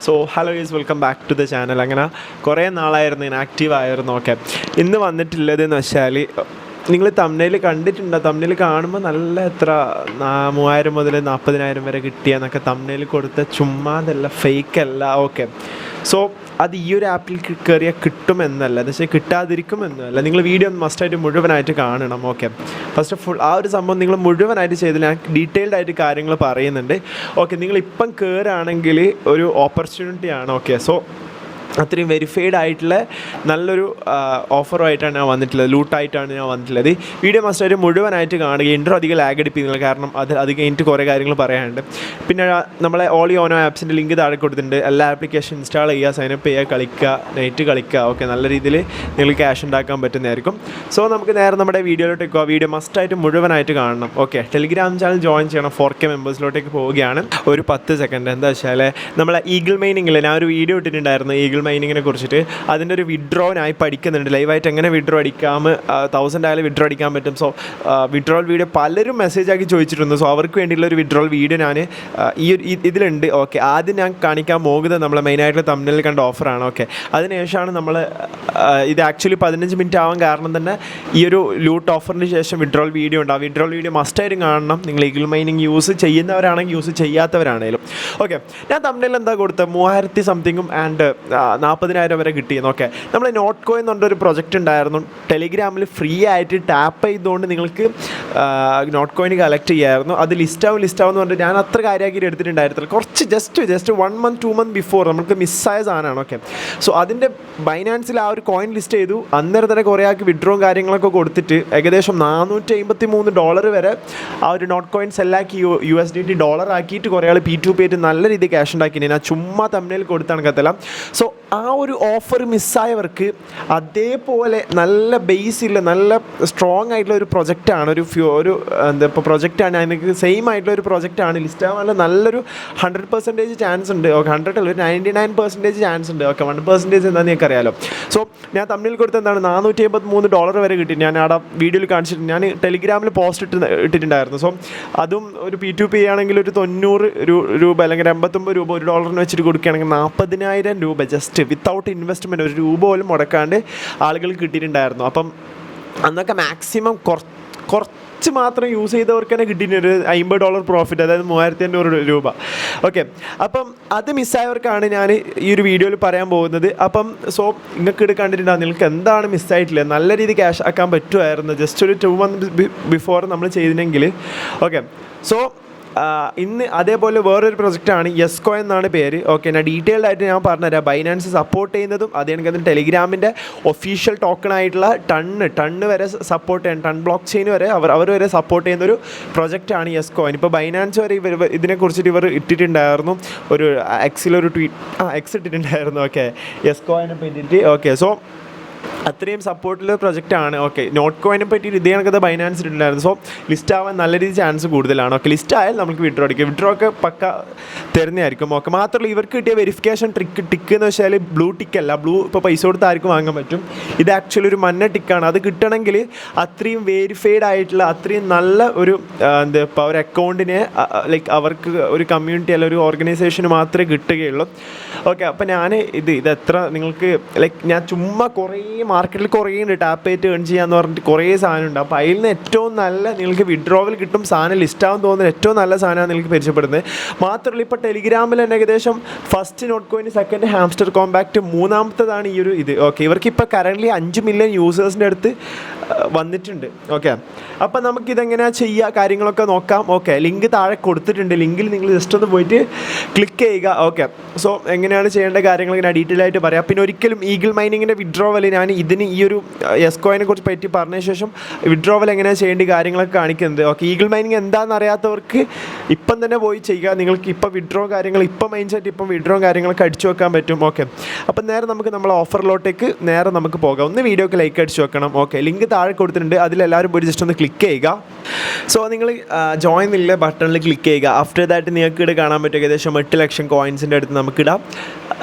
So hello is welcome back to the channel അങ്ങനെ കുറേ നാളായിരുന്നു ഞാൻ ആയിരുന്നു ഓക്കെ ഇന്ന് വന്നിട്ടുള്ളതെന്ന് വെച്ചാൽ നിങ്ങൾ തമിഴിൽ കണ്ടിട്ടുണ്ടോ? തമിഴിൽ കാണുമ്പോൾ നല്ല എത്ര മൂവായിരം മുതൽ നാൽപ്പതിനായിരം വരെ കിട്ടിയെന്നൊക്കെ തമിഴിൽ കൊടുത്ത ചുമ്മാതല്ല ഫേക്കല്ല ഓക്കെ സോ അത് ഈ ഒരു ആപ്പിൽ കയറിയാൽ കിട്ടുമെന്നല്ല. എന്ന് വെച്ചാൽ കിട്ടാതിരിക്കുമെന്നല്ല. നിങ്ങൾ വീഡിയോ മസ്റ്റായിട്ട് മുഴുവനായിട്ട് കാണണം. ഓക്കെ ഫസ്റ്റ് ഓഫ് ഓൾ ആ ഒരു സംഭവം നിങ്ങൾ മുഴുവനായിട്ട് ചെയ്തില്ല. ഞാൻ ഡീറ്റെയിൽഡ് ആയിട്ട് കാര്യങ്ങൾ പറയുന്നുണ്ട്. ഓക്കെ നിങ്ങൾ ഇപ്പം കയറുകയാണെങ്കിൽ ഒരു ഓപ്പർച്യൂണിറ്റി ആണ്. ഓക്കെ സോ അത്രയും വെരിഫൈഡ് ആയിട്ടുള്ള നല്ലൊരു ഓഫറുമായിട്ടാണ് ഞാൻ വന്നിട്ടുള്ളത്. ലൂട്ടായിട്ടാണ് ഞാൻ വന്നിട്ടുള്ളത്. വീഡിയോ മസ്റ്റായിട്ട് മുഴുവനായിട്ട് കാണുക ഇൻട്രോ അധികം ലാഗ് അടിപ്പിക്കുന്നില്ല കാരണം അത് അത് കഴിഞ്ഞിട്ട് കുറേ കാര്യങ്ങൾ പറയാനുണ്ട്. പിന്നെ നമ്മളെ ഓളി ഓനോ ആപ്സിന്റെ ലിങ്ക് താഴെ കൊടുത്തിട്ടുണ്ട്. എല്ലാ ആപ്ലിക്കേഷൻ ഇൻസ്റ്റാൾ ചെയ്യുക സൈനപ്പ് ചെയ്യുക കളിക്കുക നൈറ്റ് കളിക്കുക ഓക്കെ നല്ല രീതിയിൽ നിങ്ങൾ ക്യാഷ് ഉണ്ടാക്കാൻ പറ്റുന്നതായിരിക്കും. സോ നമുക്ക് നേരെ നമ്മുടെ വീഡിയോയിലോട്ടേക്ക് പോകാം വീഡിയോ മസ്റ്റായിട്ട് മുഴുവനായിട്ട് കാണണം. ഓക്കെ ടെലിഗ്രാം ചാനൽ ജോയിൻ ചെയ്യണം. ഫോർ കെ മെമ്പേഴ്സിലോട്ടേക്ക് പോവുകയാണ്. ഒരു പത്ത് സെക്കൻഡ് എന്താ വെച്ചാൽ നമ്മളെ ഈഗിൾ മൈനിങ്ങിൽ ഞാൻ ഒരു വീഡിയോ ഇട്ടിട്ടുണ്ടായിരുന്നു. ഈഗിൾ മൈനിങ്ങിനെ കുറിച്ചിട്ട് അതിന്റെ ഒരു വിഡ്രോനായി പഠിക്കുന്നുണ്ട്. ലൈവായിട്ട് എങ്ങനെ വിഡ്രോ അടിക്കാം? തൗസൻഡ് ആയാലും വിഡ്രോ അടിക്കാൻ പറ്റും. സോ വിഡ്രോൾ വീഡിയോ പലരും മെസ്സേജ് ആക്കി ചോദിച്ചിട്ടുണ്ട്. സോ അവർക്ക് വേണ്ടിയുള്ള ഒരു വിഡ്രോൾ വീഡിയോ ഞാൻ ഈ ഒരു ഇതിലുണ്ട്. ഓക്കെ ആദ്യം ഞാൻ കാണിക്കാൻ പോകുന്നത് നമ്മളെ മെയിനായിട്ടുള്ള തമ്മിൽ കണ്ട ഓഫറാണ് ഓക്കെ അതിനുശേഷമാണ് നമ്മൾ ഇത് ആക്ച്വലി പതിനഞ്ച് മിനിറ്റ് ആവാൻ കാരണം തന്നെ ഈ ഒരു ലൂട്ട് ഓഫറിന് ശേഷം വിഡ്രോൾ വീഡിയോ ഉണ്ട്. ആ വിഡ്രോൾ വീഡിയോ മസ്റ്റായിട്ടും കാണണം. നിങ്ങൾ ഈഗിൾ മൈനിങ് യൂസ് ചെയ്യുന്നവരാണെങ്കിൽ യൂസ് ചെയ്യാത്തവരാണെങ്കിലും ഓക്കെ ഞാൻ തമ്മിൽ എന്താ കൊടുത്തത് മൂവായിരത്തി സംതിങ്ങും ആൻഡ് നാൽപ്പതിനായിരം വരെ കിട്ടിയെന്ന്. ഓക്കെ. നമ്മൾ നോട്ട് കോയിൻ എന്ന് പറഞ്ഞൊരു പ്രൊജക്റ്റ് ഉണ്ടായിരുന്നു. ടെലിഗ്രാമിൽ ഫ്രീ ആയിട്ട് ടാപ്പ് ചെയ്തുകൊണ്ട് നിങ്ങൾക്ക് നോട്ട് കോയിൻ കളക്ട് ചെയ്യായിരുന്നു. അത് ലിസ്റ്റാവും ലിസ്റ്റാവും എന്ന് പറഞ്ഞിട്ട് ഞാൻ അത്ര കാര്യമാക്കി എടുത്തിട്ടുണ്ടായിരുന്നില്ല. കുറച്ച് just just one month two month before നമുക്ക് മിസ്സായ സാധനമാണ്. ഓക്കെ. സോ അതിന്റെ ബൈനാൻസിൽ ആ ഒരു കോയിൻ ലിസ്റ്റ് ചെയ്തു. അന്നേരം തന്നെ കുറേ ആൾക്ക് വിഡ്രോവും കാര്യങ്ങളൊക്കെ കൊടുത്തിട്ട് ഏകദേശം നാനൂറ്റി അമ്പത്തി മൂന്ന് ഡോളർ വരെ ആ ഒരു Notcoin സെല്ലാക്കി U S D T dollar ആക്കിയിട്ട് കുറേ ആൾ പി ടു പി ആയിട്ട് നല്ല രീതിയിൽ ക്യാഷ് ഉണ്ടാക്കി ഞാൻ ചുമ്മാ തമ്മിൽ കൊടുത്താണ് കത്തല സോ ആ ഒരു ഓഫർ മിസ്സായവർക്ക് അതേപോലെ നല്ല ബേസിൽ നല്ല സ്ട്രോങ് ആയിട്ടുള്ള ഒരു പ്രൊജക്റ്റാണ് ഒരു ഫ്യൂ ഒരു എന്താ ഇപ്പോൾ പ്രൊജക്റ്റാണ് അതിനൊക്കെ സെയിം ആയിട്ടുള്ള ഒരു പ്രൊജക്റ്റാണ് ലിസ്റ്റ് ആവാനുള്ള നല്ലൊരു ഹൺഡ്രഡ് പെർസെന്റേജ് ചാൻസ് ഉണ്ട്. ഓക്കെ ഹൺഡ്രഡ് അല്ല ഒരു നയന്റി നയൻ പെർസെന്റേജ് ചാൻസ് ഉണ്ട്. ഓക്കെ വൺ പെർസെന്റേജ് എന്താണെന്ന് നിങ്ങൾക്ക് അറിയാലോ സോ ഞാൻ തമ്മിൽ കൊടുത്ത എന്താണ്? നാനൂറ്റി എൺപത്തി മൂന്ന് ഡോളർ വരെ കിട്ടി. ഞാൻ അവിടെ വീഡിയോയിൽ കാണിച്ചിട്ട് ഞാൻ ടെലിഗ്രാമിൽ പോസ്റ്റ് ഇട്ട് ഇട്ടിട്ടുണ്ടായിരുന്നു. സോ അതും ഒരു പി ടു പി ആണെങ്കിൽ ഒരു തൊണ്ണൂറ് രൂപ അല്ലെങ്കിൽ എൺപത്തൊമ്പത് രൂപ ഒരു ഡോളറിന് വെച്ചിട്ട് കൊടുക്കുകയാണെങ്കിൽ നാൽപ്പതിനായിരം രൂപ ജസ്റ്റ് വിത്തൗട്ട് ഇൻവെസ്റ്റ്മെന്റ് ഒരു രൂപ പോലും മുടക്കാണ്ട് ആളുകൾ കിട്ടിയിട്ടുണ്ടായിരുന്നു. അപ്പം അന്നൊക്കെ മാക്സിമം കുറച്ച് മാത്രം യൂസ് ചെയ്തവർക്ക് തന്നെ കിട്ടിയിട്ടുണ്ട് ഒരു അമ്പത് ഡോളർ പ്രോഫിറ്റ് അതായത് മൂവായിരത്തി അഞ്ഞൂറ് രൂപ. ഓക്കെ അപ്പം അത് മിസ്സായവർക്കാണ് ഞാൻ ഈ ഒരു വീഡിയോയിൽ പറയാൻ പോകുന്നത്. അപ്പം സോ നിങ്ങൾക്ക് ഇത് നിങ്ങൾക്ക് എന്താണ് മിസ്സായിട്ടില്ല നല്ല രീതിയിൽ ക്യാഷ് ആക്കാൻ പറ്റുമായിരുന്നു ജസ്റ്റ് ഒരു ടു മന്ത് ബിഫോർ നമ്മൾ ചെയ്തിനെങ്കിൽ ഓക്കെ സോ ഇന്ന് അതേപോലെ വേറൊരു പ്രൊജക്റ്റാണ് യെസ്കോ എന്നാണ് പേര്. ഓക്കെ ഞാൻ ഡീറ്റെയിൽഡ് ആയിട്ട് ഞാൻ പറഞ്ഞുതരാം. ബൈനാൻസ് സപ്പോർട്ട് ചെയ്യുന്നതും അതേ കണക്ക് ടെലിഗ്രാമിന്റെ ഒഫീഷ്യൽ ടോക്കൺ ആയിട്ടുള്ള ടണ്ണ് ടണ്ണ് വരെ സപ്പോർട്ട് ചെയ്യാൻ ടൺ ബ്ലോക്ക് ചെയിൻ വരെ അവർ അവർ വരെ സപ്പോർട്ട് ചെയ്യുന്ന ഒരു പ്രൊജക്റ്റാണ് യെസ്കോ. ഇപ്പോൾ ബൈനാൻസ് വരെ ഇവർ ഇവ- ഇതിനെക്കുറിച്ചിട്ട് ഇവർ ഇട്ടിട്ടുണ്ടായിരുന്നു. ഒരു എക്സിലൊരു ട്വീറ്റ് ആ എക്സ് ഇട്ടിട്ടുണ്ടായിരുന്നു. ഓക്കെ യെസ്കോയിനെ പറ്റിയിട്ട്. ഓക്കെ സോ അത്രയും സപ്പോർട്ടുള്ള പ്രൊജക്റ്റ് ആണ്. ഓക്കെ നോട്ട് കോയിനെ പറ്റി ഇതേ കണക്കത്തെ ബൈനാൻസ് ഇട്ടുണ്ടായിരുന്നു സോ ലിസ്റ്റ് ആവാൻ നല്ല രീതി ചാൻസ് കൂടുതലാണ്. ഓക്കെ ലിസ്റ്റ് ആയാൽ നമുക്ക് വിഡ്രോ അടിക്കാം. വിഡ്രോ ഒക്കെ പക്ക തരുന്നതായിരിക്കും. ഓക്കെ മാത്രമല്ല ഇവർക്ക് കിട്ടിയ വെരിഫിക്കേഷൻ ട്രിക്ക് ടിക്ക് എന്ന് വെച്ചാൽ ബ്ലൂ ടിക്ക് അല്ല. ബ്ലൂ ഇപ്പോൾ പൈസ കൊടുത്ത് ആർക്കും വാങ്ങാൻ പറ്റും. ഇത് ആക്ച്വലി ഒരു മഞ്ഞ ടിക്കാണ് അത് കിട്ടണമെങ്കിൽ അത്രയും വെരിഫൈഡ് ആയിട്ടുള്ള അത്രയും നല്ല ഒരു എന്താ ഇപ്പോൾ ഒരു അക്കൗണ്ടിനെ ലൈക്ക് അവർക്ക് ഒരു കമ്മ്യൂണിറ്റി അല്ല ഒരു ഓർഗനൈസേഷന് മാത്രമേ കിട്ടുകയുള്ളൂ. ഓക്കെ അപ്പോൾ ഞാൻ ഇത് ഇത് എത്ര നിങ്ങൾക്ക് ലൈക്ക് ഞാൻ ചുമ്മാ കുറേ മാർക്കറ്റിൽ കുറേ ഉണ്ട്. ടാപ്പ് ഏറ്റ് ഏൺ ചെയ്യാന്ന് പറഞ്ഞിട്ട് കുറേ സാധനം ഉണ്ട് അപ്പോൾ അതിൽ നിന്ന് ഏറ്റവും നല്ല നിങ്ങൾക്ക് വിഡ്രോവൽ കിട്ടും സാധനം ലിസ്റ്റ് ആവാൻ തോന്നുന്ന. ഏറ്റവും നല്ല സാധനമാണ് നിങ്ങൾക്ക് പരിചയപ്പെടുന്നത്. മാത്രമല്ല ഇപ്പോൾ ടെലിഗ്രാമിൽ തന്നെ ഏകദേശം first Notcoin second Hamster Kombat മൂന്നാമത്തതാണ് ഈ ഒരു ഇത്. ഓക്കെ ഇവർക്ക് ഇപ്പോൾ കറന്റ്ലി അഞ്ച് മില്യൺ യൂസേഴ്സിന്റെ അടുത്ത് വന്നിട്ടുണ്ട്. ഓക്കെ അപ്പം നമുക്കിതെങ്ങനെയാണ് ചെയ്യുക കാര്യങ്ങളൊക്കെ നോക്കാം. ഓക്കെ ലിങ്ക് താഴെ കൊടുത്തിട്ടുണ്ട്. ലിങ്കിൽ നിങ്ങൾ ജസ്റ്റ് ഒന്ന് പോയിട്ട് ക്ലിക്ക് ചെയ്യുക. ഓക്കെ സോ എങ്ങനെയാണ് ചെയ്യേണ്ട കാര്യങ്ങൾ? ഞാൻ ഡീറ്റെയിൽ ആയിട്ട് പറയാം. പിന്നെ ഒരിക്കലും ഈഗിൾ മൈനിങ്ങിന്റെ വിഡ്രോവൽ ഞാൻ ഇതിന് ഈ ഒരു എസ്കോയിനെ കുറിച്ച് പറ്റി പറഞ്ഞ ശേഷം വിഡ്രോവൽ എങ്ങനെയാണ് ചെയ്യേണ്ട കാര്യങ്ങളൊക്കെ കാണിക്കുന്നത് ഓക്കെ ഈഗിൾ മൈനിങ് എന്താണെന്ന് അറിയാത്തവർക്ക് ഇപ്പം തന്നെ പോയി ചെയ്യുക. നിങ്ങൾക്ക് ഇപ്പം വിഡ്രോ കാര്യങ്ങൾ ഇപ്പം മൈൻഡ് സെറ്റ് ഇപ്പം വിഡ്രോ കാര്യങ്ങളൊക്കെ അടിച്ചു വെക്കാൻ പറ്റും. ഓക്കെ അപ്പം നേരെ നമുക്ക് നമ്മൾ ഓഫറിലോട്ടേക്ക് നേരെ നമുക്ക് പോകാം. ഒന്ന് വീഡിയോക്ക് ലൈക്ക് അടിച്ചു വെക്കണം. ഓക്കെ ലിങ്ക് താഴെ കൊടുത്തിട്ടുണ്ട്. അതിലെല്ലാവരും പോയി ജസ്റ്റ് ഒന്ന് ക്ലിക്ക് ചെയ്യുക. സോ നിങ്ങൾ ജോയിൻ എന്നുള്ള ബട്ടണിൽ ക്ലിക്ക് ചെയ്യുക. ആഫ്റ്റർ ദാറ്റ് നിങ്ങൾക്ക് ഇവിടെ കാണാൻ പറ്റും. ഏകദേശം എട്ട് ലക്ഷം കോയിൻസിന്റെ അടുത്ത് നമുക്കിടാം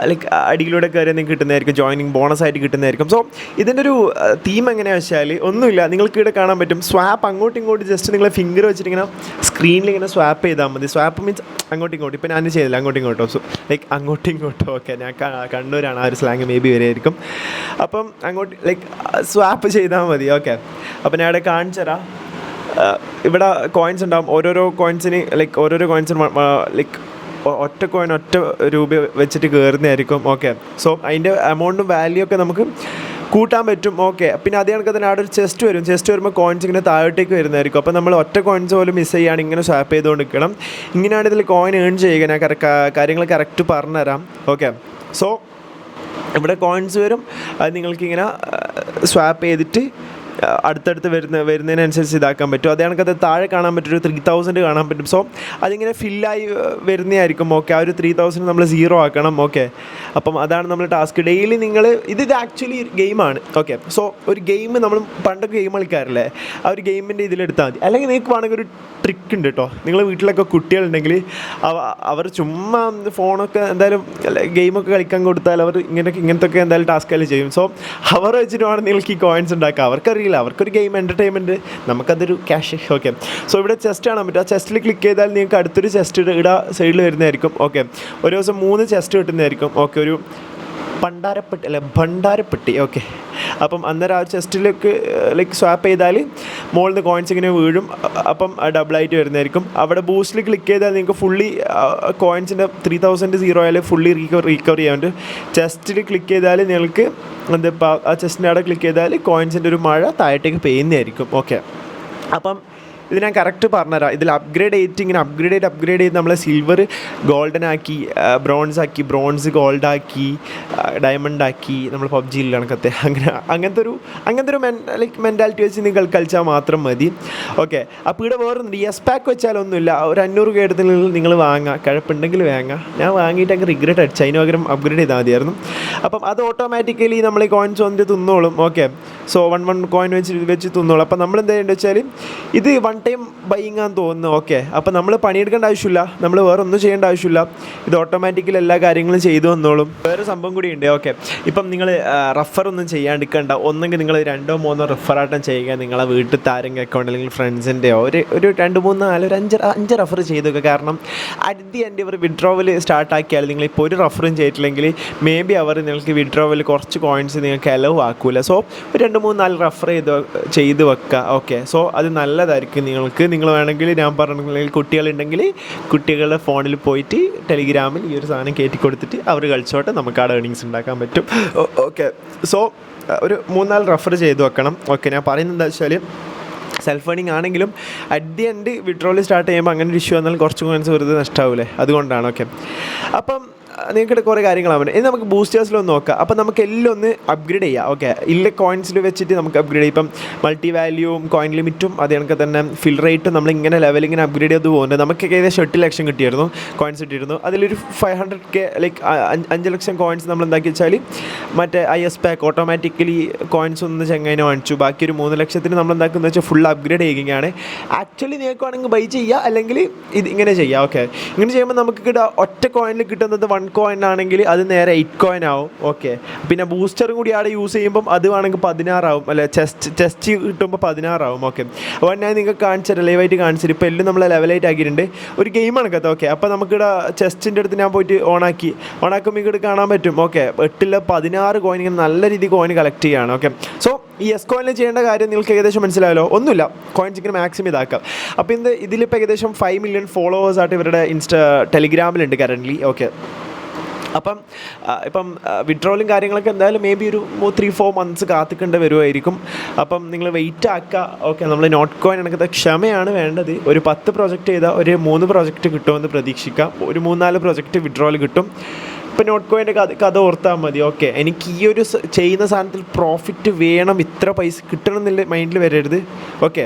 ലൈക്ക് അടിയിലൂടെ കയറി നിങ്ങൾക്ക് കിട്ടുന്നതായിരിക്കും. ജോയിനിങ് ബോണസ് ആയിട്ട് കിട്ടുന്നതായിരിക്കും. സോ ഇതിന്റെ ഒരു തീം എങ്ങനെയാണെന്ന് വെച്ചാൽ ഒന്നുമില്ല. നിങ്ങൾക്ക് ഇവിടെ കാണാൻ പറ്റും. സ്വാപ്പ് അങ്ങോട്ടും ഇങ്ങോട്ടും ജസ്റ്റ് നിങ്ങളെ ഫിംഗർ വെച്ചിട്ടിങ്ങനെ സ്ക്രീനിൽ ഇങ്ങനെ സ്വാപ്പ് ചെയ്താൽ മതി. സ്വാപ്പ് മീൻസ് അങ്ങോട്ടും ഇങ്ങോട്ടും. ഇപ്പം ഞാൻ ചെയ്തില്ല. അങ്ങോട്ടും ഇങ്ങോട്ടും. സോ ലൈക്ക് അങ്ങോട്ടും ഇങ്ങോട്ടും. ഓക്കെ ഞാൻ കണ്ണൂരാണ്. ആ ഒരു സ്ലാങ് മേ ബി വരെയായിരിക്കും അപ്പം അങ്ങോട്ട് ലൈക്ക് സ്വാപ്പ് ചെയ്താൽ മതി. ഓക്കെ അപ്പം ഞാൻ ഇവിടെ കാണിച്ചു തരാം. ഇവിടെ കോയിൻസ് ഉണ്ടാവും. ഓരോരോ കോയിൻസിന് ലൈക്ക് ഓരോരോ കോയിൻസിന് ലൈക്ക് ഒറ്റ കോയിൻ ഒറ്റ രൂപ വെച്ചിട്ട് കയറുന്നതായിരിക്കും ഓക്കെ സോ അതിന്റെ എമൗണ്ടും വാല്യൂ ഒക്കെ നമുക്ക് കൂട്ടാൻ പറ്റും. ഓക്കെ പിന്നെ അതേ കണക്ക് തന്നെ അവിടെ ഒരു ചെസ്റ്റ് വരും. ചെസ്റ്റ് വരുമ്പോൾ കോയിൻസ് ഇങ്ങനെ താഴോട്ടേക്ക് വരുന്നതായിരിക്കും. അപ്പോൾ നമ്മൾ ഒറ്റ കോയിൻസ് പോലും മിസ് ചെയ്യുകയാണ് ഇങ്ങനെ സ്വാപ്പ് ചെയ്തുകൊണ്ട് നിൽക്കണം. ഇങ്ങനെയാണ് ഇതിൽ കോയിൻ ഏൺ ചെയ്യുക. ഞാൻ കാര്യങ്ങൾ കറക്റ്റ് പറഞ്ഞുതരാം. ഓക്കെ സോ ഇവിടെ കോയിൻസ് വരും. അത് നിങ്ങൾക്കിങ്ങനെ സ്വാപ്പ് ചെയ്തിട്ട് അടുത്തടുത്ത് വരുന്ന വരുന്നതിനനുസരിച്ച് ഇതാക്കാൻ പറ്റും. അതേ കണക്കത് താഴെ കാണാൻ പറ്റും ഒരു ത്രീ തൗസൻഡ് കാണാൻ പറ്റും. സോ അതിങ്ങനെ ഫില്ലായി വരുന്നതായിരിക്കും. ഓക്കെ ആ ഒരു ത്രീ തൗസൻഡ് നമ്മൾ സീറോ ആക്കണം. ഓക്കെ അപ്പം അതാണ് നമ്മൾ ടാസ്ക് ഡെയിലി നിങ്ങൾ ഇത് ഇത് ആക്ച്വലി ഗെയിമാണ് ഓക്കെ സോ ഒരു ഗെയിം നമ്മൾ പണ്ടൊക്കെ ഗെയിം കളിക്കാറില്ലേ? ആ ഒരു ഗെയിമിന്റെ ഇതിലെടുത്താൽ മതി. അല്ലെങ്കിൽ നിങ്ങൾക്ക് വേണമെങ്കിൽ ഒരു ട്രിക്ക് ഉണ്ട് കേട്ടോ നിങ്ങൾ വീട്ടിലൊക്കെ കുട്ടികളുണ്ടെങ്കിൽ അവ- അവർ ചുമ്മാ ഫോണൊക്കെ എന്തായാലും ഗെയിമൊക്കെ കളിക്കാൻ കൊടുത്താൽ അവർ ഇങ്ങനെ ഇങ്ങനത്തെ ഒക്കെ എന്തായാലും ടാസ്കുകൾ ചെയ്യും. സോ അവർ വെച്ചിട്ട് വേണം നിങ്ങൾക്ക് ഈ കോയിൻസ് ഉണ്ടാക്കുക അവർക്കറിയില്ല അവർക്കൊരു ഗെയിം എന്റർടൈൻമെന്റ് നമുക്കതൊരു ക്യാഷ് ഓക്കെ സോ ഇവിടെ ചെസ്റ്റ് കാണാൻ പറ്റും. ആ ചെസ്റ്റിൽ ക്ലിക്ക് ചെയ്താൽ നിങ്ങൾക്ക് അടുത്തൊരു ചെസ്റ്റ് ഇട സൈഡിൽ വരുന്നതായിരിക്കും. ഓക്കെ ഒരു ദിവസം മൂന്ന് ചെസ്റ്റ് കിട്ടുന്നതായിരിക്കും. ഓക്കെ ഒരു പണ്ടാരപ്പെട്ടി അല്ല ഭണ്ഡാരപ്പെട്ടി. ഓക്കെ അപ്പം അന്നേരം ആ ചെസ്റ്റിലേക്ക് ലൈക്ക് സ്വാപ്പ് ചെയ്താൽ മുകളിൽ നിന്ന് കോയിൻസ് ഇങ്ങനെ വീഴും. അപ്പം ഡബിളായിട്ട് വരുന്നതായിരിക്കും. അവിടെ ബൂസ്റ്റിൽ ക്ലിക്ക് ചെയ്താൽ നിങ്ങൾക്ക് ഫുള്ളി കോയിൻസിന്റെ ത്രീ തൗസൻഡ് സീറോ ആയാലും ഫുള്ളി റീകവർ റീകവർ ചെയ്യാൻ പറ്റും. ചെസ്റ്റിൽ ക്ലിക്ക് ചെയ്താൽ നിങ്ങൾക്ക് എന്താ ആ ചെസ്റ്റിന്റെ അവിടെ ക്ലിക്ക് ചെയ്താൽ കോയിൻസിന്റെ ഒരു മഴ താഴത്തേക്ക് പെയ്യുന്നതായിരിക്കും. ഓക്കെ അപ്പം ഇത് ഞാൻ കറക്റ്റ് പറഞ്ഞുതരാം. ഇതിൽ അപ്ഗ്രേഡ് ചെയ്തിട്ട് ഇങ്ങനെ അപ്ഗ്രേഡ് ചെയ്ത് അപ്ഗ്രേഡ് ചെയ്ത് നമ്മൾ സിൽവർ ഗോൾഡൻ ആക്കി ബ്രോൺസ് ആക്കി ബ്രോൺസ് ഗോൾഡ് ആക്കി ഡയമണ്ട് ആക്കി നമ്മൾ പബ്ജിയിൽ കണക്കത്തെ. അങ്ങനെ അങ്ങനത്തെ ഒരു അങ്ങനത്തെ ഒരു ലൈക്ക് മെന്റാലിറ്റി വെച്ച് നിങ്ങൾ കളിച്ചാൽ മാത്രം മതി. ഓക്കെ അപ്പോൾ ഇവിടെ വേറൊന്നുണ്ട് എസ് പാക്ക് വെച്ചാലൊന്നുമില്ല. ഒരു അഞ്ഞൂറ് രൂപ എടുത്ത് നിങ്ങൾ വാങ്ങാം. കഴപ്പുണ്ടെങ്കിൽ വാങ്ങാം. ഞാൻ വാങ്ങിയിട്ട് അങ്ങ് റിഗ്രറ്റ് അടിച്ചു. അതിന് പകരം അപ്ഗ്രേഡ് ചെയ്താൽ മതിയായിരുന്നു. അപ്പം അത് ഓട്ടോമാറ്റിക്കലി നമ്മൾ ഈ കോയിൻസ് വന്നിട്ട് തിന്നോളും. Okay so one one coin വെച്ച് വെച്ച് തിന്നോളും. അപ്പം നമ്മൾ എന്താ ചെയ്യേണ്ടത് വെച്ചാൽ ഇത് വൺ ടൈം ബൈങ് ആണെന്ന് തോന്നുന്നു. ഓക്കെ അപ്പം നമ്മൾ പണിയെടുക്കേണ്ട ആവശ്യമില്ല. നമ്മൾ വേറെ ഒന്നും ചെയ്യേണ്ട ആവശ്യമില്ല. ഇത് ഓട്ടോമാറ്റിക്കലി എല്ലാ കാര്യങ്ങളും ചെയ്തു വന്നോളും വേറെ സംഭവം കൂടി ഉണ്ട് ഓക്കെ. ഇപ്പം നിങ്ങൾ റഫർ ഒന്നും ചെയ്യാണ്ടിരിക്കണ്ട. ഒന്നെങ്കിൽ നിങ്ങൾ രണ്ടോ മൂന്നോ റെഫറാട്ടം ചെയ്യുക. നിങ്ങളെ വീട്ടിൽ താരങ്ങ അക്കൗണ്ട് അല്ലെങ്കിൽ ഫ്രണ്ട്സിന്റെയോ ഒരു ഒരു രണ്ട് മൂന്ന് നാല് ഒരു അഞ്ച് അഞ്ച് റെഫർ ചെയ്തു വെക്കുക കാരണം അറ്റ് ദി എൻഡ് ഇവർ വിഡ്രോവൽ സ്റ്റാർട്ടാക്കിയാൽ നിങ്ങൾ ഇപ്പോൾ ഒരു റെഫറും ചെയ്തിട്ടില്ലെങ്കിൽ മേ ബി അവർ നിങ്ങൾക്ക് വിഡ്രോവൽ കുറച്ച് കോയിൻസ് നിങ്ങൾക്ക് അലവ് ആക്കൂല. സോ ഒരു രണ്ട് മൂന്ന് നാല് റെഫർ ചെയ്ത് ചെയ്ത് വെക്കുക. ഓക്കെ സോ അത് നല്ലതായിരിക്കും നിങ്ങൾക്ക്. നിങ്ങൾ വേണമെങ്കിൽ ഞാൻ പറഞ്ഞിട്ടുണ്ടെങ്കിൽ കുട്ടികളുണ്ടെങ്കിൽ കുട്ടികളുടെ ഫോണിൽ പോയിട്ട് ടെലിഗ്രാമിൽ ഈ ഒരു സാധനം കയറ്റി കൊടുത്തിട്ട് അവർ കളിച്ചോട്ടെ. നമുക്ക് ആ ഏണിങ്സ് ഉണ്ടാക്കാൻ പറ്റും. ഓക്കെ. സോ ഒരു മൂന്നാൽ റെഫർ ചെയ്ത് വെക്കണം. ഓക്കെ ഞാൻ പറയുന്നത് എന്താ വെച്ചാൽ സെൽഫ് ഏണിംഗ് ആണെങ്കിലും at the end withdrawal start ചെയ്യുമ്പോൾ അങ്ങനെ ഒരു ഇഷ്യൂ വന്നാൽ കുറച്ച് കോയിൻസ് വെറുതെ നഷ്ടമാവില്ലേ അതുകൊണ്ടാണ്. ഓക്കെ. അപ്പം നിങ്ങൾക്ക് കുറേ കാര്യങ്ങളാവുന്നത് ഇനി നമുക്ക് ബൂസ്റ്റേഴ്സിലൊന്ന് നോക്കാം. അപ്പോൾ നമുക്ക് എല്ലാം ഒന്ന് അപ്ഗ്രേഡ് ചെയ്യാം. ഓക്കെ ഇല്ല കോയിൻസിൽ വെച്ചിട്ട് നമുക്ക് അപ്ഗ്രേഡ് ചെയ്യാം. ഇപ്പം മൾട്ടി വാല്യൂവും കോയിൻ ലിമിറ്റും അത് കണക്ക് തന്നെ ഫിൽ റേറ്റും നമ്മൾ ഇങ്ങനെ ലെവൽ ഇങ്ങനെ അപ്ഗ്രേഡ് ചെയ്ത് പോകുന്നുണ്ട്. നമുക്ക് ഏകദേശം എട്ട് ലക്ഷം കിട്ടിയിരുന്നു കോയിൻസ് കിട്ടിയിരുന്നു അതിലൊരു ഫൈവ് ഹൺഡ്രഡ് കെ ലൈക്ക് അഞ്ച് ലക്ഷം കോയിൻസ് നമ്മൾ എന്താക്കി വെച്ചാൽ മറ്റേ I S pack automatically coins ഒന്ന് ചെങ്ങൈനെ വാങ്ങിച്ചു. ബാക്കി ഒരു മൂന്ന് ലക്ഷത്തിന് നമ്മൾ എന്താക്കുന്നത് വെച്ചാൽ ഫുൾ അപ്ഗ്രേഡ് ചെയ്യുകയാണ്. ആക്ച്വലി നിങ്ങൾക്ക് വേണമെങ്കിൽ ബൈ ചെയ്യുക അല്ലെങ്കിൽ ഇത് ഇങ്ങനെ ചെയ്യുക ഓക്കെ ഇങ്ങനെ ചെയ്യുമ്പോൾ നമുക്ക് കിട്ടുക ഒറ്റ കോയിനിൽ കിട്ടുന്നത് വൺ കോയിൻ ആണെങ്കിൽ അത് നേരെ എയ്റ്റ് കോയിൻ ആവും. ഓക്കെ പിന്നെ ബൂസ്റ്ററും കൂടി അവിടെ യൂസ് ചെയ്യുമ്പം അത് വേണമെങ്കിൽ പതിനാറാവും. അല്ലെ ചെസ്റ്റ് ചെസ്റ്റ് കിട്ടുമ്പോൾ പതിനാറാവും. ഓക്കെ അപ്പോൾ ഞാൻ നിങ്ങൾക്ക് കാണിച്ചു ലൈവായിട്ട് കാണിച്ചിട്ട് ഇപ്പോൾ എല്ലാം നമ്മൾ ലെവലായിട്ട് ആക്കിയിട്ടുണ്ട്. ഒരു ഗെയിമാണ് കേട്ടോ. ഓക്കെ അപ്പോൾ നമുക്കിവിടെ ചെസ്റ്റിന്റെ അടുത്ത് ഞാൻ പോയിട്ട് ഓണാക്കി ഓണാക്കുമ്പോൾ ഇങ്ങോട്ട് കാണാൻ പറ്റും. ഓക്കെ എട്ടിൽ പതിനാറ് കോയിൻ ഇങ്ങനെ നല്ല രീതിയിൽ കോയിൻ കളക്ട് ചെയ്യുകയാണ്. ഓക്കെ സോ ഈ എസ് കോയിനിൽ ചെയ്യേണ്ട കാര്യം നിങ്ങൾക്ക് ഏകദേശം മനസ്സിലായല്ലോ. ഒന്നുമില്ല. കോയിൻ ഇങ്ങനെ മാക്സിമം ഇതാക്കാം. അപ്പോൾ ഇത് ഇതിലിപ്പോൾ ഏകദേശം ഫൈവ് മില്യൺ ഫോളോവേഴ്സ് ആയിട്ട് ഇവരുടെ ഇൻസ്റ്റ ടെലിഗ്രാമിലുണ്ട് കറന്റ്ലി ഓക്കെ അപ്പം ഇപ്പം വിഡ്രോലും കാര്യങ്ങളൊക്കെ എന്തായാലും മേ ബി ഒരു ത്രീ ഫോർ മന്ത്സ് കാത്തിക്കേണ്ടി വരുമായിരിക്കും അപ്പം നിങ്ങൾ വെയിറ്റ് ആക്കുക. ഓക്കെ നമ്മൾ നോട്ട് കോയിൻ എനിക്ക് ക്ഷമയാണ് വേണ്ടത്. ഒരു പത്ത് പ്രൊജക്റ്റ് ചെയ്താൽ ഒരു മൂന്ന് പ്രൊജക്റ്റ് കിട്ടുമെന്ന് പ്രതീക്ഷിക്കാം ഒരു മൂന്നാൽ പ്രൊജക്റ്റ് വിഡ്രോൽ കിട്ടും. ഇപ്പം നോട്ട് കോയിന്റെ കഥ കഥ ഓർത്താൽ മതി. ഓക്കെ എനിക്ക് ഈ ഒരു ചെയ്യുന്ന സാധനത്തിൽ പ്രോഫിറ്റ് വേണം. ഇത്ര പൈസ കിട്ടണം എന്നുള്ള മൈൻഡിൽ വരരുത്. ഓക്കെ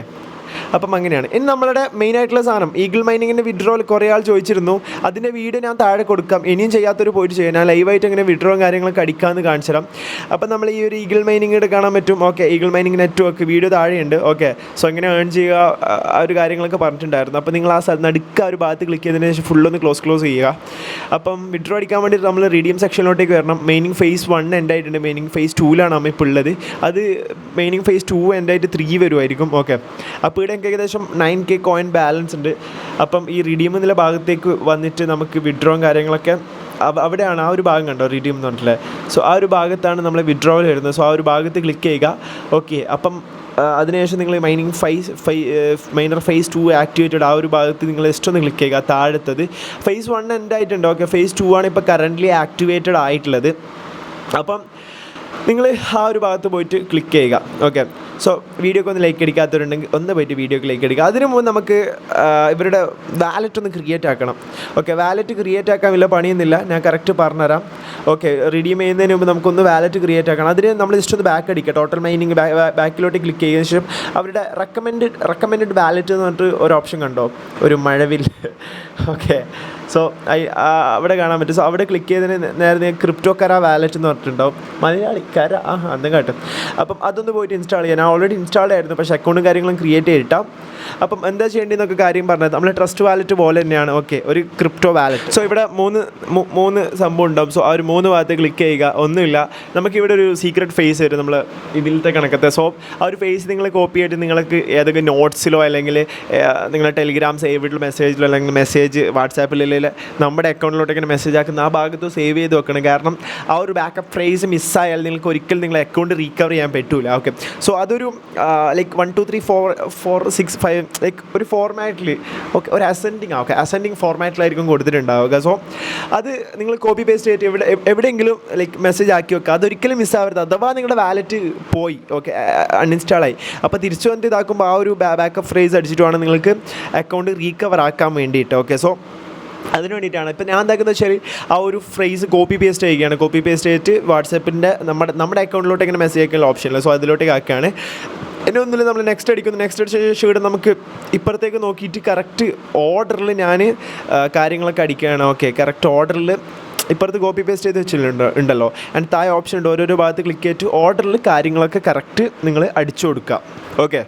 അപ്പം അങ്ങനെയാണ്. ഇനി നമ്മളുടെ മെയിൻ ആയിട്ടുള്ള സാധനം ഈഗിൾ മൈനിങ്ങിന്റെ വിഡ്രോൾ കുറേ ആൾ ചോദിച്ചിരുന്നു. അതിന്റെ വീഡിയോ ഞാൻ താഴെ കൊടുക്കാം. ഇനിയും ചെയ്യാത്തൊരു പോയിട്ട് ചെയ്യാം. ഞാൻ ലൈവായിട്ട് ഇങ്ങനെ വിഡ്രോ കാര്യങ്ങളൊക്കെ അടിക്കാമെന്ന് കാണിച്ചു തരാം. അപ്പം നമ്മൾ ഈ ഒരു ഈഗിൾ മൈനിങ് കാണാൻ പറ്റും. Okay Eagle Mining network video താഴെയുണ്ട്. Okay so എങ്ങനെ ഏൺ ചെയ്യുക ആ ഒരു കാര്യങ്ങളൊക്കെ പറഞ്ഞിട്ടുണ്ടായിരുന്നു. അപ്പോൾ നിങ്ങൾ ആ നടുക്ക ഒരു ഭാഗത്ത് ക്ലിക്ക് ചെയ്തതിന് ശേഷം ഫുള്ളൊന്ന് ക്ലോസ് ക്ലോസ് ചെയ്യുക. അപ്പം വിഡ്രോ അടിക്കാൻ വേണ്ടിയിട്ട് നമ്മൾ റീഡിയം സെക്ഷനിലോട്ടേക്ക് വരണം. മെയിനിങ് ഫേസ് വൺ എൻഡ് ആയിട്ടുണ്ട്. മെയിനിങ് ഫേസ് ടൂവിലാണ് അമ്മ ഇപ്പോൾ ഉള്ളത്. അത് മെയിനിങ് ഫേസ് ടു എൻഡ് ആയിട്ട് ത്രീ വരുമായിരിക്കും. ഓക്കെ അപ്പോൾ ഇവിടെ എനിക്ക് ഏകദേശം നയൻ കെ കോയിൻ ബാലൻസ് ഉണ്ട്. അപ്പം ഈ റിഡീം എന്നുള്ള ഭാഗത്തേക്ക് വന്നിട്ട് നമുക്ക് വിഡ്രോയും കാര്യങ്ങളൊക്കെ അവ- അവിടെയാണ് ആ ഒരു ഭാഗം കണ്ടോ? റിഡീം എന്ന് പറഞ്ഞിട്ടുള്ളത് സോ ആ ഒരു ഭാഗത്താണ് നമ്മൾ വിഡ്രോവൽ വരുന്നത്. സോ ആ ഒരു ഭാഗത്ത് ക്ലിക്ക് ചെയ്യുക. ഓക്കെ അപ്പം അതിനുശേഷം നിങ്ങൾ മൈനിങ് ഫൈസ് ഫൈ മൈനർ ഫേസ് ടു ആക്ടിവേറ്റഡ് ആ ഒരു ഭാഗത്ത് നിങ്ങൾ ജസ്റ്റ് ഒന്ന് ക്ലിക്ക് ചെയ്യുക. താഴത്തത്. ഫേസ് വൺ എൻഡ് ആയിട്ടുണ്ട്. ഓക്കെ ഫേസ് ടു ആണ് ഇപ്പോൾ കറന്റ്ലി ആക്ടിവേറ്റഡ് ആയിട്ടുള്ളത്. അപ്പം നിങ്ങൾ ആ ഒരു ഭാഗത്ത് പോയിട്ട് ക്ലിക്ക് ചെയ്യുക. ഓക്കെ സോ വീഡിയോക്ക് ഒന്ന് ലൈക്ക് അടിക്കാത്തവരുണ്ടെങ്കിൽ ഒന്ന് പോയിട്ട് വീഡിയോക്ക് ലൈക്ക് അടിക്കുക. അതിനു മുമ്പ് നമുക്ക് ഇവരുടെ വാലറ്റ് ഒന്ന് ക്രിയേറ്റ് ആക്കണം. ഓക്കെ വാലറ്റ് ക്രിയേറ്റ് ആക്കാൻ വല്ല പണിയൊന്നുമില്ല. ഞാൻ കറക്റ്റ് പറഞ്ഞുതരാം. ഓക്കെ റിഡീം ചെയ്യുന്നതിന് മുമ്പ് നമുക്കൊന്ന് വാലറ്റ് ക്രിയേറ്റ് ആക്കണം. അതിന് നമ്മൾ ജസ്റ്റ് ഒന്ന് ബാക്ക് അടിക്കുക. ടോട്ടൽ മൈനിങ് ബാക്കിലോട്ട് ക്ലിക്ക് ചെയ്യുന്ന ശേഷം അവരുടെ റെക്കമെൻഡ് റെക്കമെൻഡ് വാലറ്റ് എന്ന് പറഞ്ഞിട്ട് ഒരു ഓപ്ഷൻ കണ്ടോ? ഒരു മഴവിൽ ഓക്കെ സോ അവിടെ കാണാൻ പറ്റും. സോ അവിടെ ക്ലിക്ക് ചെയ്തതിന് നേരെ ക്രിപ്റ്റോ കര വാലറ്റ് എന്ന് പറഞ്ഞിട്ടുണ്ടാവും. മലയാളി കര ആ അന്ന് കാട്ടും. അപ്പം അതൊന്ന് പോയിട്ട് ഇൻസ്റ്റാൾ ചെയ്യാൻ ഓൾറെഡി ഇൻസ്റ്റാൾ ആയിരുന്നു. പക്ഷേ അക്കൗണ്ടും കാര്യങ്ങളും ക്രിയേറ്റ് ചെയ്തിട്ടാം. അപ്പം എന്താ ചെയ്യേണ്ടതെന്നൊക്കെ കാര്യം പറഞ്ഞത്. നമ്മൾ ട്രസ്റ്റ് വാലറ്റ് പോലെ തന്നെയാണ്. ഓക്കെ ഒരു ക്രിപ്റ്റോ വാലറ്റ് സോ ഇവിടെ മൂന്ന് മൂന്ന് സംഭവം ഉണ്ടാവും. സോ ആ ഒരു മൂന്ന് ഭാഗത്ത് ക്ലിക്ക് ചെയ്യുക. ഒന്നുമില്ല. നമുക്കിവിടെ ഒരു സീക്രട്ട് ഫേസ് വരും. നമ്മൾ ഇതിലത്തെ കണക്കത്തെ. സോ ആ ഒരു ഫേസ് നിങ്ങൾ കോപ്പി ആയിട്ട് നിങ്ങൾക്ക് ഏതൊക്കെ നോട്ട്സിലോ അല്ലെങ്കിൽ നിങ്ങളുടെ ടെലിഗ്രാം സേവ് മെസ്സേജിലോ അല്ലെങ്കിൽ മെസ്സേജ് വാട്സാപ്പിൽ നമ്മുടെ അക്കൗണ്ടിലോട്ടൊക്കെ മെസ്സേജ് ആക്കുന്ന ആ ഭാഗത്ത് സേവ് ചെയ്ത് വെക്കണം. കാരണം ആ ഒരു ബാക്കപ്പ് ഫ്രേസ് മിസ്സായാൽ നിങ്ങൾക്ക് ഒരിക്കലും നിങ്ങളുടെ അക്കൗണ്ട് റീകവർ ചെയ്യാൻ പറ്റില്ല ഓക്കെ സോ അതൊരു like one two three four four six five like ഒരു ഫോർമാറ്റിൽ ഓക്കെ ഒരു അസെൻഡിങ് ഓക്കെ അസെൻഡിങ് ഫോർമാറ്റിലായിരിക്കും കൊടുത്തിട്ടുണ്ടാവുക. സോ അത് നിങ്ങൾ കോപ്പി പേസ്റ്റ് ചെയ്തിട്ട് എവിടെ എവ്- എവിടെയെങ്കിലും ലൈക്ക് മെസ്സേജ് ആക്കി വെക്കുക. അതൊരിക്കലും മിസ്സാവരുത് അഥവാ നിങ്ങളുടെ വാലറ്റ് പോയി ഓക്കെ അൺഇൻസ്റ്റാളായി അപ്പോൾ തിരിച്ചു വന്നിട്ട് ഇതാക്കുമ്പോൾ ആ ഒരു ബാക്കപ്പ് ഫ്രേസ് അടിച്ചിട്ട് വേണം നിങ്ങൾക്ക് അക്കൗണ്ട് റീകവർ ആക്കാൻ വേണ്ടിയിട്ട് ഓക്കെ സോ അതിന് വേണ്ടിയിട്ടാണ്. ഇപ്പം ഞാൻ എന്താക്കുന്നത് വെച്ചാൽ ആ ഒരു ഫ്രേസ് കോപ്പി പേസ്റ്റ് ചെയ്യുകയാണ്. കോപ്പി പേസ്റ്റ് ചെയ്തിട്ട് വാട്സാപ്പിന്റെ നമ്മുടെ നമ്മുടെ അക്കൗണ്ടിലോട്ട് ഇങ്ങനെ മെസ്സേജ് അയക്കാനുള്ള ഓപ്ഷനില്ല സോ അതിലോട്ടേക്ക് ആക്കുകയാണ്. എന്നെ ഒന്നുമില്ല നമ്മൾ നെക്സ്റ്റ് അടിക്കുന്നു. നെക്സ്റ്റ് അടിച്ച ശേഷം നമുക്ക് ഇപ്പുറത്തേക്ക് നോക്കിയിട്ട് കറക്റ്റ് ഓർഡറിൽ ഞാൻ കാര്യങ്ങളൊക്കെ അടിക്കുകയാണ്. ഓക്കെ കറക്റ്റ് ഓർഡറിൽ ഇപ്പുറത്ത് കോപ്പി പേസ്റ്റ് ചെയ്ത് വെച്ചിട്ടുണ്ട് ഉണ്ടല്ലോ. ആൻഡ് താഴെ ഓപ്ഷൻ ഉണ്ട് ഓരോരോ ഭാഗത്ത് ക്ലിക്ക് ചെയ്തിട്ട് ഓർഡറിൽ കാര്യങ്ങളൊക്കെ കറക്റ്റ് നിങ്ങൾ അടിച്ചു കൊടുക്കുക. ഓക്കെ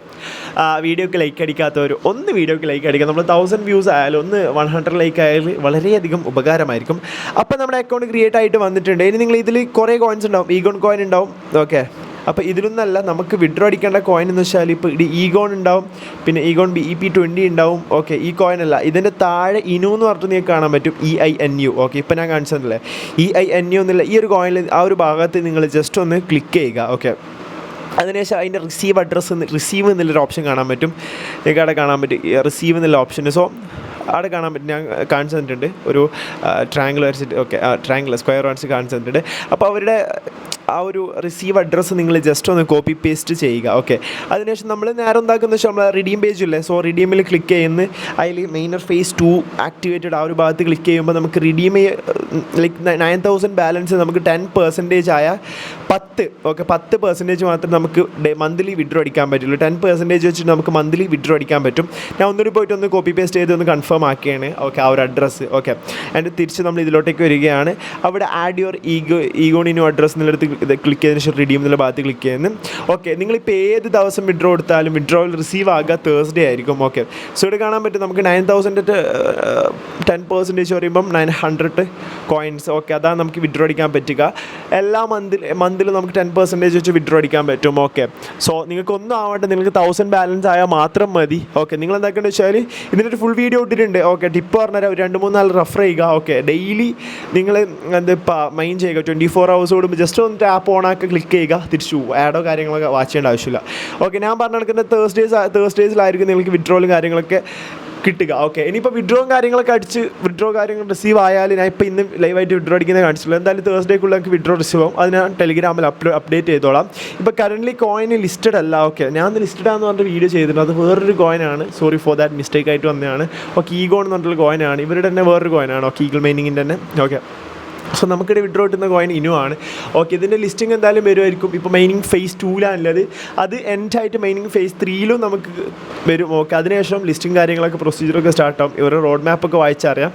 വീഡിയോക്ക് ലൈക്ക് അടിക്കാത്തവർ ഒന്ന് വീഡിയോക്ക് ലൈക്ക് അടിക്കുക. നമ്മൾ തൗസൻഡ് വ്യൂസ് ആയാലും ഒന്ന് വൺ ഹൺഡ്രഡ് ലൈക്ക് ആയാലും വളരെയധികം ഉപകാരമായിരിക്കും. അപ്പോൾ നമ്മുടെ അക്കൗണ്ട് ക്രിയേറ്റ് ആയിട്ട് വന്നിട്ടുണ്ട്. ഇനി നിങ്ങൾ ഇതിൽ കുറേ കോയിൻസ് ഉണ്ടാവും. ഈഗോൺ കോയിൻ ഉണ്ടാവും. ഓക്കെ അപ്പോൾ ഇതിലൊന്നല്ല നമുക്ക് വിഡ്രോ അടിക്കേണ്ട കോയിൻ എന്ന് വെച്ചാൽ ഇപ്പോൾ ഇത് ഈഗോൺ ഉണ്ടാവും പിന്നെ ഈഗോൺ ബി ഇ പി ട്വന്റി ഉണ്ടാവും ഓക്കെ ഈ കോയിൻ അല്ല. ഇതിന്റെ താഴെ ഇനു എന്ന് പറഞ്ഞിട്ട് നിങ്ങൾക്ക് കാണാൻ പറ്റും E I N U okay ഇപ്പോൾ ഞാൻ കാണിച്ചതല്ലേ? ഇ ഐ എൻ യു എന്നുള്ള ഈ ഒരു കോയിൻ ആ ഒരു ഭാഗത്ത് നിങ്ങൾ ജസ്റ്റ് ഒന്ന് ക്ലിക്ക് ചെയ്യുക ഓക്കെ അതിനുശേഷം അതിന്റെ റിസീവ് അഡ്രസ്സ് റിസീവ് എന്നുള്ളൊരു ഓപ്ഷൻ കാണാൻ പറ്റും. നിങ്ങൾക്ക് അവിടെ കാണാൻ പറ്റും റിസീവ് എന്നുള്ള ഓപ്ഷൻ സോ അവിടെ കാണാൻ പറ്റും ഞാൻ കാണിച്ചു തന്നിട്ടുണ്ട് ഒരു ട്രാങ്കിൾ വരച്ചിട്ട് ഓക്കെ ട്രാങ്കിൾ സ്ക്വയർ വരച്ച് കാണിച്ചു തന്നിട്ടുണ്ട് അപ്പോൾ അവരുടെ ആ ഒരു റിസീവ് അഡ്രസ്സ് നിങ്ങൾ ജസ്റ്റ് ഒന്ന് കോപ്പി പേസ്റ്റ് ചെയ്യുക ഓക്കെ അതിനുശേഷം നമ്മൾ നേരെ എന്താക്കുന്ന വെച്ചാൽ നമ്മൾ റിഡീം പേജ് ഇല്ലേ? സോ റിഡീമിൽ ക്ലിക്ക് ചെയ്യുന്ന അതിൽ മെയിനർ ഫേസ് ടു ആക്ടിവേറ്റഡ് ആ ഒരു ഭാഗത്ത് ക്ലിക്ക് ചെയ്യുമ്പോൾ നമുക്ക് redeem like nine thousand balance നമുക്ക് ടെൻ പെർസെന്റേജ് ആയ പത്ത് ഓക്കെ പത്ത് പെർസെന്റേജ് മാത്രം നമുക്ക് മന്ത്ലി വിഡ്രോ അടിക്കാൻ പറ്റുള്ളൂ. ടെൻ പെർസെന്റേജ് വെച്ചിട്ട് നമുക്ക് മന്ത്ലി വിഡ്രോ അടിക്കാൻ പറ്റും. ഞാൻ ഒന്നുകൂടി പോയിട്ട് ഒന്ന് കോപ്പി പേസ്റ്റ് ചെയ്ത് ഒന്ന് കൺഫേം ആക്കിയാണ്. ഓക്കെ ആ ഒരു അഡ്രസ്സ് ഓക്കെ ആൻഡ് തിരിച്ച് നമ്മൾ ഇതിലോട്ടേക്ക് വരികയാണ്. അവിടെ ആഡ് യുവർ ഈഗോ ഈഗോണിനോ അഡ്രസ്സ് എന്നുള്ളടത്ത് ക്ലിക്ക് ചെയ്തതിന് ശേഷം റിഡീം എന്നുള്ള ഭാഗത്ത് ക്ലിക്ക് ചെയ്യുന്നു. ഓക്കെ നിങ്ങളിപ്പോൾ ഏത് ദിവസം വിഡ്രോ എടുത്താലും വിഡ്രോവൽ റിസീവ് ആകുക തേഴ്സ്ഡേ ആയിരിക്കും. ഓക്കെ സോ ഇവിടെ കാണാൻ പറ്റും നമുക്ക് നയൻ തൗസൻഡ് ടെൻ പെർസെന്റേജ് പറയുമ്പം നയൻ ഹൺഡ്രഡ് കോയിൻസ് ഓക്കെ അതാണ് നമുക്ക് വിഡ്രോ അടിക്കാൻ പറ്റുക. എല്ലാ മന്തിൽ മന്തിൽ നമുക്ക് ടെൻ പെർസെന്റേജ് വെച്ച് വിഡ്രോ അടിക്കാൻ പറ്റും. ഓക്കെ സോ നിങ്ങൾക്ക് ഒന്നും ആവട്ടെ നിങ്ങൾക്ക് തൗസൻഡ് ബാലൻസ് ആയാൽ മാത്രം മതി. ഓക്കെ നിങ്ങൾ എന്താക്കേണ്ടത് വെച്ചാൽ ഇതിനൊരു ഫുൾ വീഡിയോ ഇട്ടിട്ടുണ്ട് ഓക്കെ ടിപ്പ് പറഞ്ഞാൽ ഒരു രണ്ട് മൂന്നാൾ നാൾ റെഫർ ചെയ്യുക. ഓക്കെ ഡെയിലി നിങ്ങൾ എന്താ മൈൻഡ് ചെയ്യുക. ട്വന്റി ഫോർ ഹവേഴ്സ് കൂടുമ്പോൾ ജസ്റ്റ് ഒന്ന് ടാപ്പ് ഓൺ ക്ലിക്ക് ചെയ്യുക. തിരിച്ചു ആഡോ കാര്യങ്ങളൊക്കെ വാച്ച് ചെയ്യേണ്ട ആവശ്യമില്ല. ഓക്കെ ഞാൻ പറഞ്ഞു നടക്കുന്ന തേഴ്സ്ഡേസ് തേഴ്സ്ഡേസിലായിരിക്കും നിങ്ങൾക്ക് വിഡ്രോളും കാര്യങ്ങളൊക്കെ കിട്ടുക. ഓക്കെ ഇനിയിപ്പോൾ വിഡ്രോയും കാര്യങ്ങളൊക്കെ അടിച്ച് വിഡ്രോ കാര്യങ്ങൾ റിസീവ് ആയാൽ ഞാൻ ഇപ്പോൾ ഇന്ന് ലൈവായിട്ട് വിഡ്രോ അടിക്കുന്നത് കാണിച്ചിട്ടുള്ളൂ. എന്തായാലും തേഴ്സ്ഡേക്കുള്ള എനിക്ക് വിഡ്രോ റിസീവ് ആവും. അത് ഞാൻ ടെലിഗ്രാമിൽ അപ്ലോ അപ്ഡേറ്റ് ചെയ്തോളാം. ഇപ്പോൾ കറന്റ്ലി കോയിൻ ലിസ്റ്റഡ് അല്ല. ഓക്കെ ഞാൻ ലിസ്റ്റഡ് ആണെന്ന് പറഞ്ഞിട്ട് വീഡിയോ ചെയ്തിട്ടുണ്ട്. അത് വേറൊരു കോയിനാണ് സോറി ഫോർ ദാറ്റ് മിസ്റ്റേക്ക് ആയിട്ട് വന്നതാണ്. ഓക്കെ ഈഗോൺ എന്ന് പറഞ്ഞിട്ടുള്ള കോയിനാണ് ഇവരുടെ തന്നെ വേറൊരു കോയിനാണ് ഓക്കെ ഈഗിൾ മൈനിങ്ങിന്റെ തന്നെ. ഓക്കെ സോ നമുക്കിടെ വിഡ്രോ കിട്ടുന്ന കോയിൻ ഇനു ആണ്. ഓക്കെ ഇതിന്റെ ലിസ്റ്റിംഗ് എന്തായാലും വരുമായിരിക്കും. ഇപ്പോൾ മൈനിങ് ഫേസ് ടൂലാണുള്ളത് അത് എൻഡായിട്ട് മൈനിങ് ഫേസ് ത്രീയിലും നമുക്ക് വരും. ഓക്കെ അതിനുശേഷം ലിസ്റ്റിംഗ് കാര്യങ്ങളൊക്കെ പ്രൊസീജിയറൊക്കെ സ്റ്റാർട്ട് ആവും. ഇവരുടെ റോഡ് മാപ്പൊക്കെ വായിച്ചറിയാം.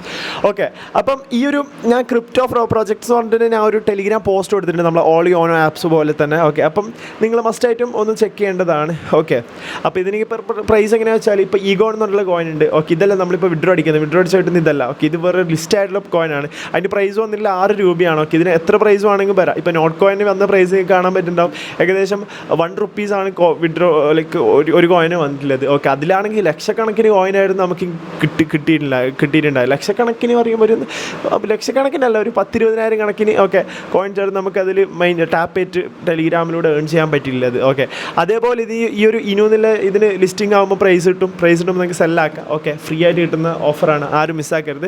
ഓക്കെ അപ്പം ഈ ഒരു ഞാൻ ക്രിപ്റ്റോ ഫ്രോ പ്രോജക്ട്സ് പറഞ്ഞിട്ട് ഞാൻ ഒരു ടെലിഗ്രാം പോസ്റ്റ് കൊടുത്തിട്ടുണ്ട്. നമ്മൾ ഓൾ ഓൺ ആപ്സ് പോലെ തന്നെ. ഓക്കെ അപ്പം നിങ്ങൾ മസ്റ്റായിട്ടും ഒന്ന് ചെക്ക് ചെയ്യേണ്ടതാണ്. ഓക്കെ അപ്പോൾ ഇതിന് ഇപ്പോൾ പ്രൈസ് എങ്ങനെയാണെന്ന് വെച്ചാൽ ഇപ്പോൾ ഈഗോൺ എന്നുള്ള കോയിൻ ഉണ്ട്. ഓക്കെ ഇതല്ല നമ്മളിപ്പോൾ വിഡ്രോ അടിക്കുന്നത്. വിഡ്രോ അടിച്ച് ഇതല്ല. ഓക്കെ ഇത് വേറെ ലിസ്റ്റ് ആയിട്ടുള്ള കോയിനാണ് അതിന്റെ പ്രൈസ് വന്നില്ല ആറ് രൂപയാണ്? ഓക്കെ ഇതിന് എത്ര പ്രൈസ് വേണമെങ്കിൽ വരാം. ഇപ്പോൾ നോട്ട് കോയിന് വന്ന പ്രൈസ് കാണാൻ പറ്റുന്നുണ്ടാവും. ഏകദേശം വൺ റുപ്പീസ് ആണ് വിഡ്രോ ലൈക്ക് ഒരു ഒരു കോയിന് വന്നിട്ടുള്ളത്. ഓക്കെ അതിലാണെങ്കിൽ ലക്ഷക്കണക്കിന് കോയിനായിരുന്നു നമുക്ക് കിട്ടി കിട്ടിയിട്ടില്ല കിട്ടിയിട്ടുണ്ടായി ലക്ഷക്കണക്കിന് പറയുമ്പോൾ ഒരു ലക്ഷക്കണക്കിനല്ല ഒരു പത്തിരുപതിനായിരം കണക്കിന് ഓക്കെ കോയിൻ ചേർന്ന് നമുക്കതിൽ മെയിൻ ടാപ്പ് ഏറ്റ് ടെലിഗ്രാമിലൂടെ ഏൺ ചെയ്യാൻ പറ്റില്ല അത് ഓക്കെ അതേപോലെ ഇത് ഈ- ഒരു ഇനു എന്നുള്ള ഇതിന് ലിസ്റ്റിംഗ് ആകുമ്പോൾ പ്രൈസ് കിട്ടും. പ്രൈസ് കിട്ടുമ്പോൾ നിങ്ങൾക്ക് സെല്ലാക്കാം ഓക്കെ ഫ്രീ ആയിട്ട് കിട്ടുന്ന ഓഫറാണ് ആരും മിസ്സാക്കരുത്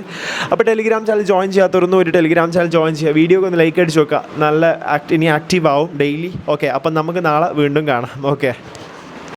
അപ്പോൾ ടെലിഗ്രാം ചാനൽ ജോയിൻ ചെയ്യാത്തവരൊന്നും ഒരു ടെലിഗ്രാം ചാനൽ ജോയിൻ ചെയ്യുക വീഡിയോ ഒന്ന് ലൈക്ക് അടിച്ച് നോക്കുക നല്ല ആക്ട് ഇനി ആക്റ്റീവ് ആവും ഡെയിലി ഓക്കെ അപ്പം നമുക്ക് നാളെ വീണ്ടും കാണാം. ഓക്കെ